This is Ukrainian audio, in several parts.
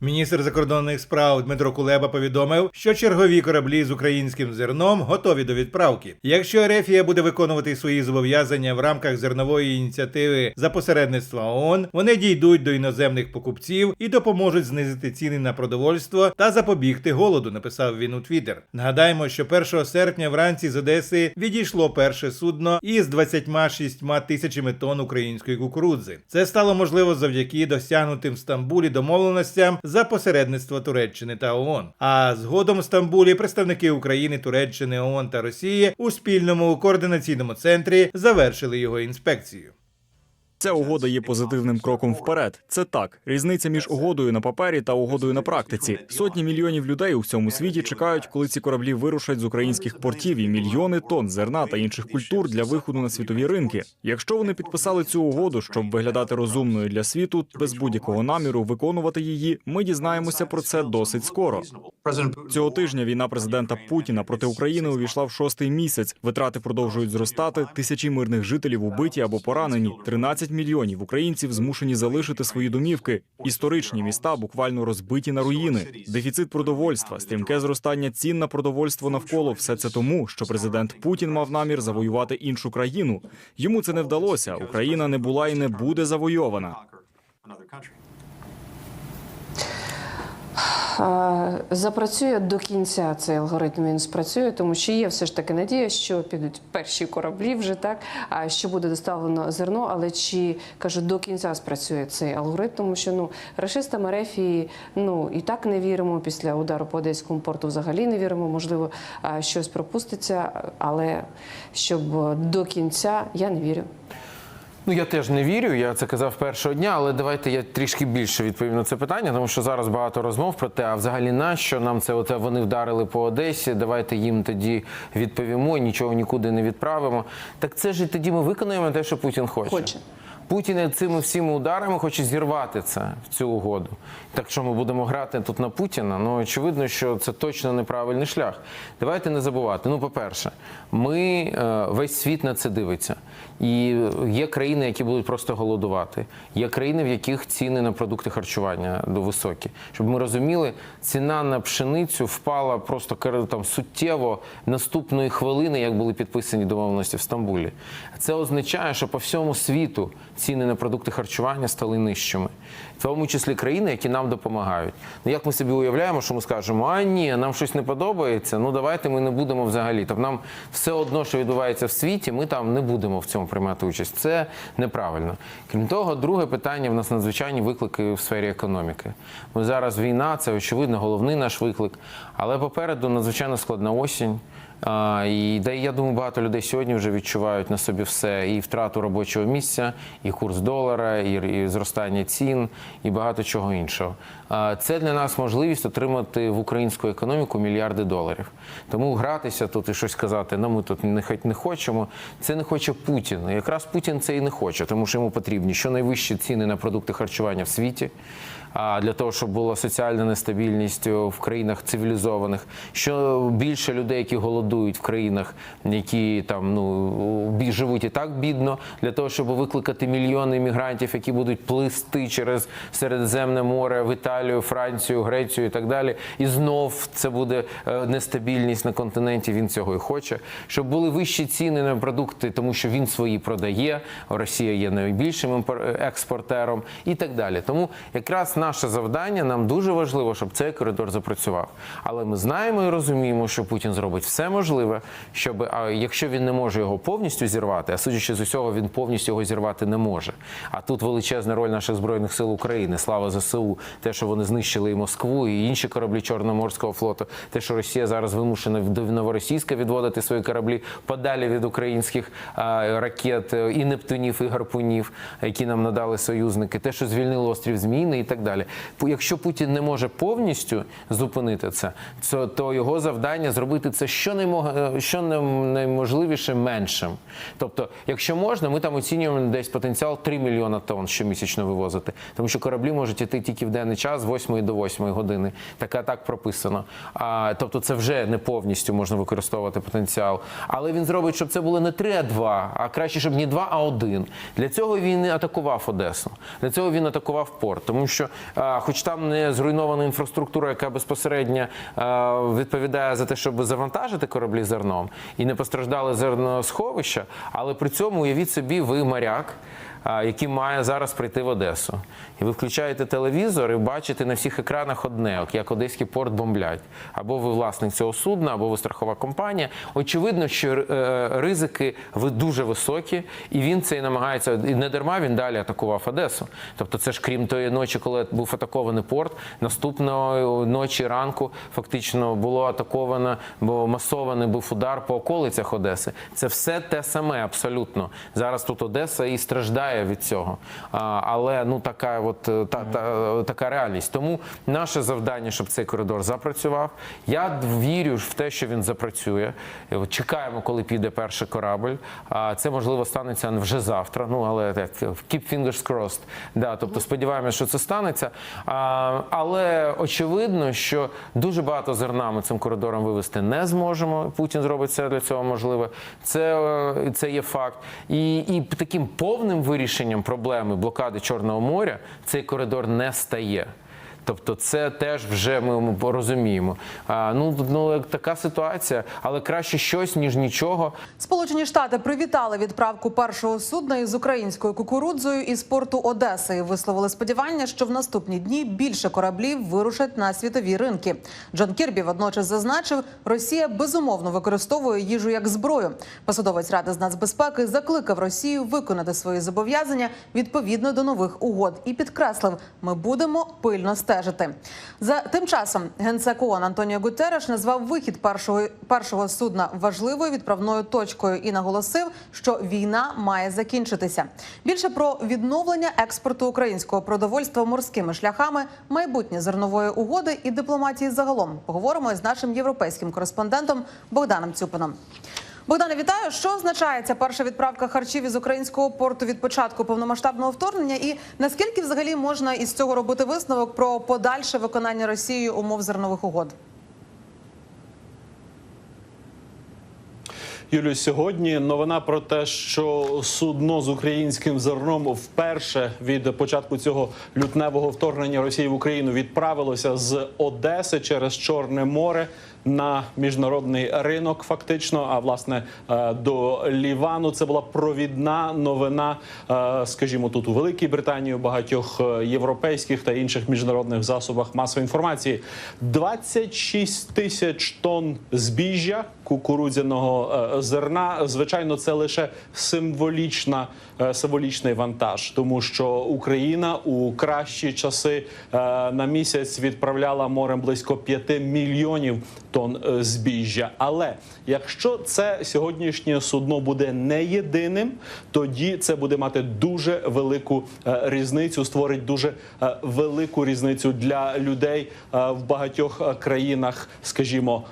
Міністр закордонних справ Дмитро Кулеба повідомив, що чергові кораблі з українським зерном готові до відправки. Якщо Ерефія буде виконувати свої зобов'язання в рамках зернової ініціативи за посередництва ООН, вони дійдуть до іноземних покупців і допоможуть знизити ціни на продовольство та запобігти голоду. Написав він у Твіттер. Нагадаємо, що 1 серпня вранці з Одеси відійшло перше судно із 26 тисячами тонн української кукурудзи. Це стало можливо завдяки досягнутим в Стамбулі домовленостям за посередництва Туреччини та ООН. А згодом в Стамбулі представники України, Туреччини, ООН та Росії у спільному координаційному центрі завершили його інспекцію. Ця угода є позитивним кроком вперед. Це так. Різниця між угодою на папері та угодою на практиці. Сотні мільйонів людей у всьому світі чекають, коли ці кораблі вирушать з українських портів і мільйони тонн зерна та інших культур для виходу на світові ринки. Якщо вони підписали цю угоду, щоб виглядати розумною для світу, без будь-якого наміру виконувати її, ми дізнаємося про це досить скоро. Цього тижня війна президента Путіна проти України увійшла в шостий місяць. Витрати продовжують зростати. Тисячі мирних жителів убиті або поранені. 13 мільйонів українців змушені залишити свої домівки. Історичні міста буквально розбиті на руїни. Дефіцит продовольства, стрімке зростання цін на продовольство навколо. Все це тому, що президент Путін мав намір завоювати іншу країну. Йому це не вдалося. Україна не була і не буде завойована. Запрацює до кінця цей алгоритм. Він спрацює, тому що є все ж таки надія, що підуть перші кораблі вже так. А що буде доставлено зерно, але чи кажу, до кінця спрацює цей алгоритм, тому що ну рашистам Ерефії ну і так не віримо. Після удару по одеському порту взагалі не віримо. Можливо, щось пропуститься, але щоб до кінця я не вірю. Ну я теж не вірю. Я це казав першого дня, але давайте я трішки більше відповім на це питання, тому що зараз багато розмов про те, а взагалі нащо нам це оце вони вдарили по Одесі. Давайте їм тоді відповімо, нічого нікуди не відправимо. Так це ж і тоді ми виконуємо те, що Путін хоче. Хоче. Путін цими всіми ударами хоче зірвати це в цю угоду. Так що ми будемо грати тут на Путіна? Ну очевидно, що це точно неправильний шлях. Давайте не забувати. Ну, по-перше, ми е, весь світ на це дивиться. І є країни, які будуть просто голодувати. Є країни, в яких ціни на продукти харчування до високі. Щоб ми розуміли, ціна на пшеницю впала просто там суттєво наступної хвилини, як були підписані домовленості в Стамбулі. Це означає, що по всьому світу ціни на продукти харчування стали нижчими, в тому числі країни, які нам допомагають. Ну як ми собі уявляємо, що ми скажемо, а ні, нам щось не подобається. Ну давайте ми не будемо взагалі. Тобто нам все одно, що відбувається в світі, ми там не будемо в цьому приймати участь. Це неправильно. Крім того, друге питання в нас надзвичайні виклики в сфері економіки. Ми зараз війна, це очевидно головний наш виклик, але попереду надзвичайно складна осінь. А, і і я думаю, багато людей сьогодні вже відчувають на собі все і втрату робочого місця, і курс долара, і, і зростання цін, і багато чого іншого. Це для нас можливість отримати в українську економіку мільярди доларів. Тому гратися тут і щось казати, ну ми тут не не хочемо. Це не хоче Путін. Якраз Путін це і не хоче, тому що йому потрібні щонайвищі ціни на продукти харчування в світі. А для того, щоб була соціальна нестабільність в країнах цивілізованих, що більше людей, які голодують в країнах, які там ну живуть і так бідно, для того, щоб викликати мільйони іммігрантів, які будуть плисти через Середземне море в Італію, Францію, Грецію і так далі. І знов це буде е, нестабільність на континенті. Він цього і хоче, щоб були вищі ціни на продукти, тому що він свої продає. Росія є найбільшим експортером і так далі. Тому якраз наше завдання нам дуже важливо, щоб цей коридор запрацював. Але ми знаємо і розуміємо, що Путін зробить все можливе, щоб а якщо він не може його повністю зірвати, а судячи з усього, він повністю його зірвати не може. А тут величезна роль наших збройних сил України. Слава ЗСУ, те, що вони знищили і Москву, і інші кораблі Чорноморського флоту, те, що Росія зараз вимушена до Новоросійська відводити свої кораблі подалі від українських а, ракет і нептунів, і гарпунів, які нам надали союзники, те, що звільнило острів Зміїний і так далі. Якщо Путін не може повністю зупинити це, то, його завдання зробити це щонаймо- що найможливіше меншим. Тобто, якщо можна, ми там оцінюємо десь потенціал 3 мільйона тонн щомісячно вивозити, тому що кораблі можуть іти тільки в денний час з 8 до 8 години. Така так прописано. А, тобто, це вже не повністю можна використовувати потенціал. Але він зробить, щоб це було не 3, а 2, а краще, щоб не 2, а 1. Для цього він і атакував Одесу. Для цього він атакував порт, тому що а, хоч там не зруйнована інфраструктура, яка безпосередньо а, відповідає за те, щоб завантажити кораблі зерном, і не постраждали зерносховища, але при цьому уявіть собі, ви моряк. Який має зараз прийти в Одесу, і ви включаєте телевізор і бачите на всіх екранах одне, як одеський порт бомблять. Або ви власник цього судна, або ви страхова компанія. Очевидно, що е, ризики ви дуже високі, і він це і намагається. І не дарма він далі атакував Одесу. Тобто, це ж крім тої ночі, коли був атакований порт, наступної ночі ранку фактично було атаковано, бо масований був удар по околицях Одеси. Це все те саме абсолютно. Зараз тут Одеса і страждає від цього. Але ну така, от е, та, та, така реальність. Тому наше завдання, щоб цей коридор запрацював. Я вірю в те, що він запрацює. Чекаємо, коли піде перший корабль. Це можливо станеться вже завтра. Ну але так keep fingers crossed. Да, тобто сподіваємося, що це станеться. Але очевидно, що дуже багато зерна ми цим коридором вивести не зможемо. Путін зробить все для цього можливе. Це, е, це є факт. І, і таким повним вирішенням проблеми блокади Чорного моря цей коридор не стає. Тобто, це теж вже ми розуміємо. Ну, ну така ситуація, але краще щось ніж нічого. Сполучені Штати привітали відправку першого судна із українською кукурудзою із порту Одеси і висловили сподівання, що в наступні дні більше кораблів вирушать на світові ринки. Джон Кірбі водночас зазначив, Росія безумовно використовує їжу як зброю. Посадовець ради з нацбезпеки закликав Росію виконати свої зобов'язання відповідно до нових угод і підкреслив, ми будемо пильно стежити. За тим часом генсек ООН Антоніо Гутереш назвав вихід першого першого судна важливою відправною точкою і наголосив, що війна має закінчитися. Більше про відновлення експорту українського продовольства морськими шляхами, майбутнє зернової угоди і дипломатії загалом поговоримо із нашим європейським кореспондентом Богданом Цюпином. Богдане, вітаю. Що означає ця перша відправка харчів із українського порту від початку повномасштабного вторгнення? І наскільки взагалі можна із цього робити висновок про подальше виконання Росією умов зернових угод? Юлю, сьогодні новина про те, що судно з українським зерном вперше від початку цього лютневого вторгнення Росії в Україну відправилося з Одеси через Чорне море на міжнародний ринок. Фактично, а власне е, до Лівану. Це була провідна новина, е, скажімо, тут у Великій Британії, у багатьох е, європейських та інших міжнародних засобах масової інформації. 26 тисяч тонн збіжжя кукурудзяного зерна. Звичайно, це лише символічна символічний вантаж, тому що Україна у кращі часи на місяць відправляла морем близько 5 мільйонів тонн е, збіжжя. Але якщо це сьогоднішнє судно буде не єдиним, тоді це буде мати дуже велику е, різницю, створить дуже е, велику різницю для людей в багатьох країнах, скажімо,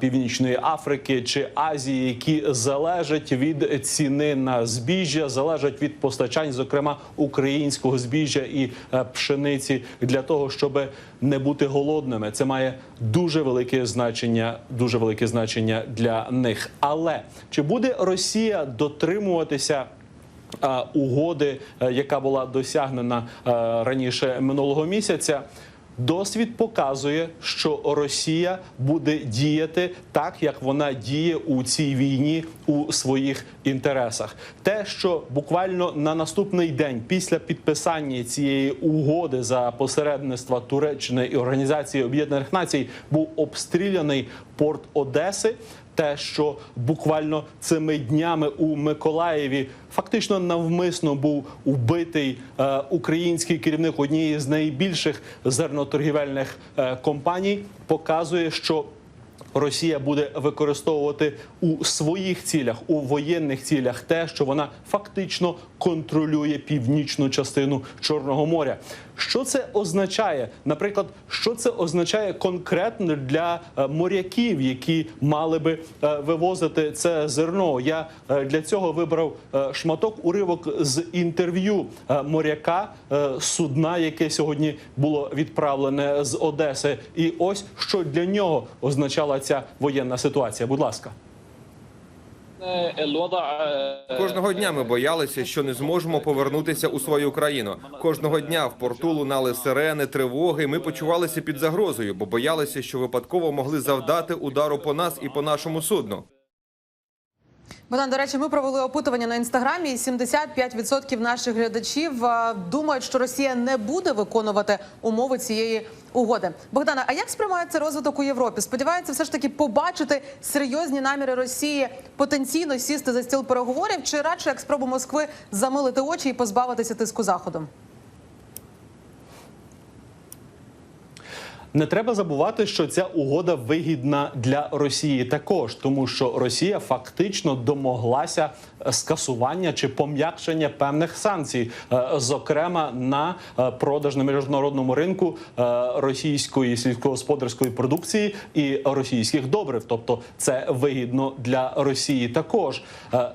Північної Африки чи Азії, які залежать від ціни на збіжжя, залежать від постачань, зокрема українського збіжжя і пшениці, для того, щоб не бути голодними. Це має дуже велике значення, дуже велике значення для них. Але чи буде Росія дотримуватися? е, Угоди, е, яка була досягнена е, раніше минулого місяця, досвід показує, що Росія буде діяти так, як вона діє у цій війні у своїх інтересах. Те, що буквально на наступний день після підписання цієї угоди за посередництва Туреччини і Організації Об'єднаних Націй був обстріляний порт Одеси те, що буквально цими днями у Миколаєві фактично навмисно був убитий е, український керівник однієї з найбільших зерноторгівельних е, компаній, показує, що Росія буде використовувати у своїх цілях, у воєнних цілях, те, що вона фактично контролює північну частину Чорного моря. Що це означає? Наприклад, що це означає конкретно для е, моряків, які мали би е, вивозити це зерно? Я е, для цього вибрав шматок уривок з інтерв'ю моряка судна, яке сьогодні було відправлене з Одеси. І ось що для нього означала ця воєнна ситуація. Будь ласка. Кожного дня ми боялися, що не зможемо повернутися у свою країну. Кожного дня в порту лунали сирени, тривоги. Ми почувалися під загрозою, бо боялися, що випадково могли завдати удару по нас і по нашому судну. Богдан, до речі, ми провели опитування на інстаграмі. і 75% наших глядачів е, думають, що Росія не буде виконувати умови цієї угоди. Богдана, а як сприймається розвиток у Європі? Сподіваються, все ж таки побачити серйозні наміри Росії потенційно сісти за стіл переговорів, чи радше як спробу Москви замилити очі і позбавитися тиску заходом? Не треба забувати, що ця угода вигідна для Росії також, тому що Росія фактично домоглася е, скасування чи пом'якшення певних санкцій, е, зокрема на е, продаж на міжнародному ринку російської сільськогосподарської продукції і російських добрив. Тобто, це вигідно для Росії. Також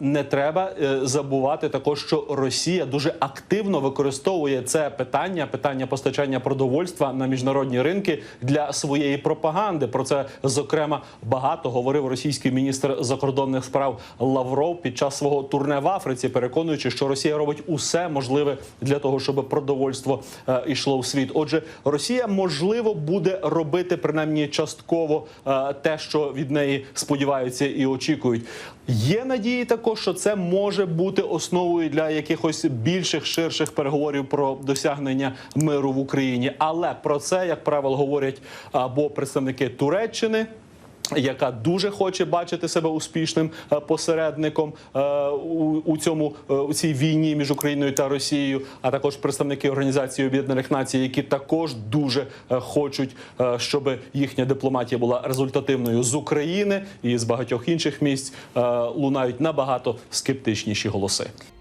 не треба забувати також, що Росія дуже активно використовує це питання, питання постачання продовольства на міжнародні ринки для своєї пропаганди. Про це зокрема багато говорив російський міністр закордонних справ Лавров під час свого турне в Африці, переконуючи, що Росія робить усе можливе для того, щоб продовольство е, йшло в світ. Отже, Росія можливо буде робити принаймні частково е, те, що від неї сподіваються і очікують. Є надії також, що це може бути основою для якихось більших ширших переговорів про досягнення миру в Україні. Але про це, як правило, говорять або представники Туреччини. Яка дуже хоче бачити себе успішним е, посередником е, у, у цьому е, у цій війні між Україною та Росією, а також представники Організації Об'єднаних Націй, які також дуже хочуть, щоб їхня дипломатія була результативною з України і з багатьох інших місць лунають набагато скептичніші голоси.